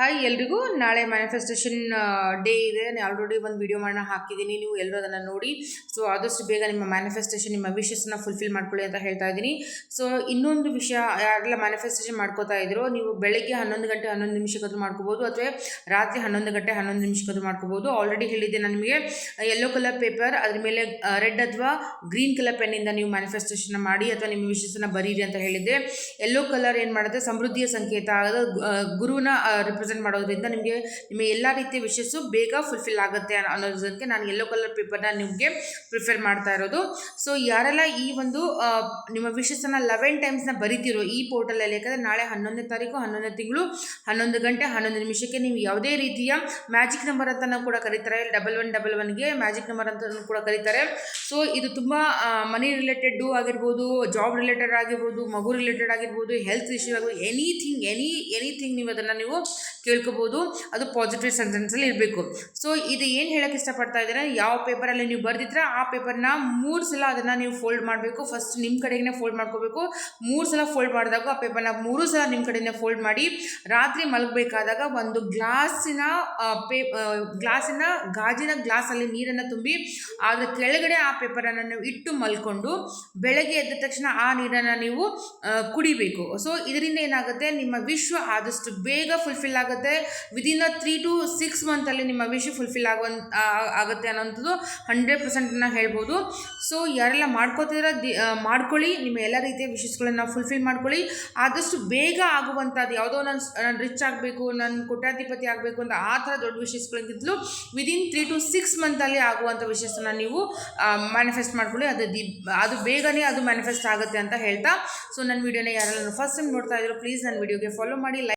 Hi ಎಲ್ರಿಗೂ. ನಾಳೆ manifestation day ಇದೆ. ನಾನು ಆಲ್ರೆಡಿ ಒಂದು ವಿಡಿಯೋ ಮಾಡೋಣ ಹಾಕಿದ್ದೀನಿ ನೀವು ಎಲ್ಲರೂ ಅದನ್ನು ನೋಡಿ. ಸೊ ಆದಷ್ಟು ಬೇಗ ನಿಮ್ಮ ಮ್ಯಾನಿಫೆಸ್ಟೇಷನ್ ನಿಮ್ಮ ವಿಷಸ್ನ ಫುಲ್ಫಿಲ್ ಮಾಡ್ಕೊಳ್ಳಿ ಅಂತ ಹೇಳ್ತಾ ಇದ್ದೀನಿ. ಸೊ ಇನ್ನೊಂದು ವಿಷಯ, ಯಾರೆಲ್ಲ ಮ್ಯಾನಿಫೆಸ್ಟೇಷನ್ ಮಾಡ್ಕೋತಾ ಇದ್ರು, ನೀವು ಬೆಳಗ್ಗೆ ಹನ್ನೊಂದು ಗಂಟೆ ಹನ್ನೊಂದು ನಿಮಿಷಕ್ಕದು ಮಾಡ್ಕೋಬೋದು. ಅಥವಾ ರಾತ್ರಿ ಹನ್ನೊಂದು ಗಂಟೆ ಹನ್ನೊಂದು ನಿಮಿಷಕ್ಕದು ಮಾಡ್ಕೋಬೋದು. ಆಲ್ರೆಡಿ ಹೇಳಿದ್ದೆ ನಾನು ನಿಮಗೆ ಯೆಲ್ಲೋ ಕಲರ್ ಪೇಪರ್ ಅದ್ರ ಮೇಲೆ ರೆಡ್ ಅಥವಾ ಗ್ರೀನ್ ಕಲರ್ ಪೆನ್ನಿಂದ ನೀವು ಮ್ಯಾನಿಫೆಸ್ಟೇಷನ್ ಮಾಡಿ, ಅಥವಾ ನಿಮ್ಮ ವಿಶಸ್ಸನ್ನು ಬರೀರಿ ಅಂತ ಹೇಳಿದ್ದೆ. ಯೆಲ್ಲೋ ಕಲರ್ ಏನು ಮಾಡುತ್ತೆ? ಸಮೃದ್ಧಿಯ ಸಂಕೇತ, ಅದು ಗುರುವಿನ ರಿಪ್ರೆಸೆಂಟ್ ಮಾಡೋದ್ರಿಂದ ನಿಮಗೆ ನಿಮ್ಮ ಎಲ್ಲ ರೀತಿಯ ವಿಷಸ್ಸು ಬೇಗ ಫುಲ್ಫಿಲ್ ಆಗುತ್ತೆ ಅನ್ನೋ- ಅನ್ನೋದಕ್ಕೆ ನಾನು ಯೆಲ್ಲೋ ಕಲರ್ ಪೇಪರ್ನ ನಿಮಗೆ ಪ್ರಿಫರ್ ಮಾಡ್ತಾ ಇರೋದು. ಸೊ ಯಾರೆಲ್ಲ ಈ ಒಂದು ನಿಮ್ಮ ವಿಶಸ್ಸನ್ನು ಲೆವೆನ್ ಟೈಮ್ಸ್ನ ಬರಿತಿರೋ ಈ ಪೋರ್ಟಲಲ್ಲಿ ಯಾಕಂದರೆ ನಾಳೆ ಹನ್ನೊಂದನೇ ತಾರೀಕು, ಹನ್ನೊಂದನೇ ತಿಂಗಳು, ಹನ್ನೊಂದು ಗಂಟೆ, ಹನ್ನೊಂದು ನಿಮಿಷಕ್ಕೆ ನೀವು ಯಾವುದೇ ರೀತಿಯ ಮ್ಯಾಜಿಕ್ ನಂಬರ್ ಅಂತ ಕೂಡ ಕರೀತಾರೆ. ಡಬಲ್ ಒನ್ ಡಬಲ್ ಒನ್ಗೆ ಮ್ಯಾಜಿಕ್ ನಂಬರ್ ಅಂತ ಕೂಡ ಕರೀತಾರೆ. ಸೊ ಇದು ತುಂಬ ಮನಿ ರಿಲೇಟೆಡ್ಡು ಆಗಿರ್ಬೋದು ಜಾಬ್ ರಿಲೇಟೆಡ್ ಆಗಿರ್ಬೋದು, ಮಗು ರಿಲೇಟೆಡ್ ಆಗಿರ್ಬೋದು ಹೆಲ್ತ್ ಇಶ್ಯೂ ಆಗಿರ್ಬೋದು ಎನಿಥಿಂಗ್ ಎನಿ ಎನಿಥಿಂಗ್ ನೀವು ಅದನ್ನು ನೀವು ಕೇಳ್ಕೊಬೋದು, ಅದು ಪಾಸಿಟಿವ್ ಸೆಂಟೆನ್ಸಲ್ಲಿ ಇರಬೇಕು. ಸೊ ಇದು ಏನು ಹೇಳಕ್ಕೆ ಇಷ್ಟಪಡ್ತಾ ಇದ್ದಾರೆ? ಯಾವ ಪೇಪರಲ್ಲಿ ನೀವು ಬರೆದಿದ್ರೆ ಆ ಪೇಪರ್ನ ಮೂರು ಸಲ ಅದನ್ನು ನೀವು ಫೋಲ್ಡ್ ಮಾಡಬೇಕು. ಫಸ್ಟ್ ನಿಮ್ಮ ಕಡೆಗೆ ಫೋಲ್ಡ್ ಮಾಡ್ಕೋಬೇಕು. ಮೂರು ಸಲ ಫೋಲ್ಡ್ ಮಾಡಿದಾಗ ಆ ಪೇಪರ್ನ ಮೂರು ಸಲ ನಿಮ್ಮ ಕಡೆನೇ ಫೋಲ್ಡ್ ಮಾಡಿ, ರಾತ್ರಿ ಮಲಗಬೇಕಾದಾಗ ಒಂದು ಗ್ಲಾಸಿನ ಪೇ ಗ್ಲಾಸಿನ, ಗಾಜಿನ ಗ್ಲಾಸಲ್ಲಿ ನೀರನ್ನು ತುಂಬಿ ಅದ್ರ ಕೆಳಗಡೆ ಆ ಪೇಪರನ್ನು ನೀವು ಇಟ್ಟು ಮಲ್ಕೊಂಡು, ಬೆಳಗ್ಗೆ ಎದ್ದ ತಕ್ಷಣ ಆ ನೀರನ್ನು ನೀವು ಕುಡಿಬೇಕು. ಸೊ ಇದರಿಂದ ಏನಾಗುತ್ತೆ? ನಿಮ್ಮ ವಿಶ್ವ ಆದಷ್ಟು ಬೇಗ ಫುಲ್ಫಿಲ್ ಆಗುತ್ತೆ. Within a three to six ಮಂತಲ್ಲಿ ನಿಮ್ಮ ವಿಶ್ ಫುಲ್ಫಿಲ್ ಆಗುವಂಥ ಆಗುತ್ತೆ ಅನ್ನೋಂಥದ್ದು ಹಂಡ್ರೆಡ್ ಪರ್ಸೆಂಟನ್ನು ಹೇಳ್ಬೋದು. ಸೊ ಯಾರೆಲ್ಲ ಮಾಡ್ಕೋತಿದ್ರ ದಿ ಮಾಡ್ಕೊಳ್ಳಿ. ನಿಮ್ಮ ಎಲ್ಲ ರೀತಿಯ ವಿಶಸ್ಗಳನ್ನು ಫುಲ್ಫಿಲ್ ಮಾಡ್ಕೊಳ್ಳಿ. ಆದಷ್ಟು ಬೇಗ ಆಗುವಂಥದ್ದು ಯಾವುದೋ ನಾನು ನಾನು ರಿಚ್ ಆಗಬೇಕು, ನಾನು ಕೋಟ್ಯಾಧಿಪತಿ ಆಗಬೇಕು ಅಂತ ಆ ಥರ ದೊಡ್ಡ ವಿಶಸ್ಗಳಿಗಿಂತಲೂ ವಿದಿನ್ ತ್ರೀ ಟು ಸಿಕ್ಸ್ ಮಂತಲ್ಲಿ ಆಗುವಂಥ ವಿಶಸ್ಸನ್ನು ನೀವು ಮ್ಯಾನಿಫೆಸ್ಟ್ ಮಾಡ್ಕೊಳ್ಳಿ. ಅದು ದಿ ಅದು ಬೇಗನೆ ಅದು ಮ್ಯಾನಿಫೆಸ್ಟ್ ಆಗುತ್ತೆ ಅಂತ ಹೇಳ್ತಾ. ಸೊ ನನ್ನ ವಿಡಿಯೋನ ಯಾರೆಲ್ಲ ಫಸ್ಟ್ ಟೈಮ್ ನೋಡ್ತಾ ಇದ್ರು ಪ್ಲೀಸ್ ನನ್ನ ವಿಡಿಯೋಗೆ ಫಾಲೋ ಮಾಡಿ